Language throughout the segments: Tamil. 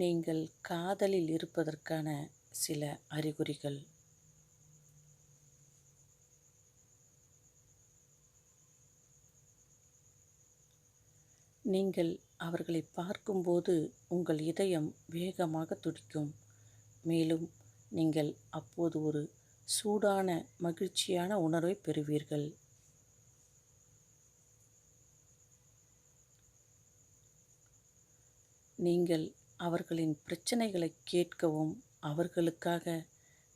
நீங்கள் காதலில் இருப்பதற்கான சில அறிகுறிகள். நீங்கள் அவர்களை பார்க்கும்போது உங்கள் இதயம் வேகமாக துடிக்கும். மேலும் நீங்கள் அப்போது ஒரு சூடான மகிழ்ச்சியான உணர்வை பெறுவீர்கள். நீங்கள் அவர்களின் பிரச்சனைகளை கேட்கவும் அவர்களுக்காக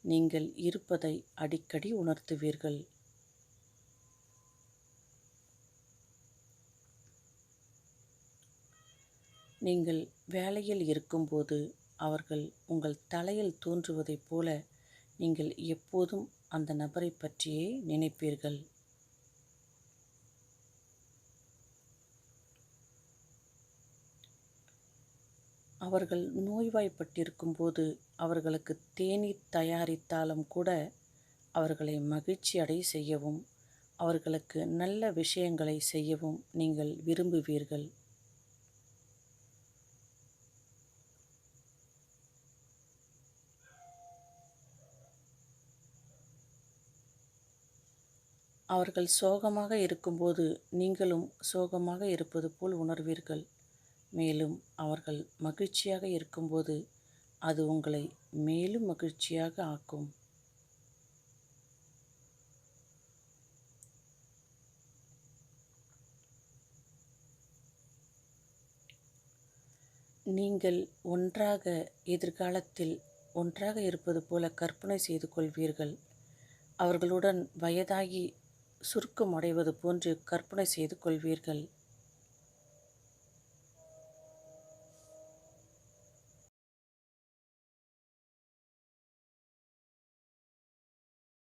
நீங்கள் இருப்பதை அடிக்கடி உணர்த்துவீர்கள். நீங்கள் வேலையில் இருக்கும்போது அவர்கள் உங்கள் தலையில் தோன்றுவதைப் போல நீங்கள் எப்போதும் அந்த நபரைப் பற்றியே நினைப்பீர்கள். அவர்கள் நோய்வாய்ப்பட்டிருக்கும்போது அவர்களுக்கு தேநீர் தயாரித்தாலும் கூட அவர்களை மகிழ்ச்சி அடைய செய்யவும் அவர்களுக்கு நல்ல விஷயங்களை செய்யவும் நீங்கள் விரும்புவீர்கள். அவர்கள் சோகமாக இருக்கும்போது நீங்களும் சோகமாக இருப்பது போல் உணர்வீர்கள். மேலும் அவர்கள் மகிழ்ச்சியாக இருக்கும்போது அது உங்களை மேலும் மகிழ்ச்சியாக ஆக்கும். நீங்கள் ஒன்றாக எதிர்காலத்தில் ஒன்றாக இருப்பது போல கற்பனை செய்து கொள்வீர்கள். அவர்களுடன் வயதாகி சுருக்கம் அடைவது போன்று கற்பனை செய்து கொள்வீர்கள்.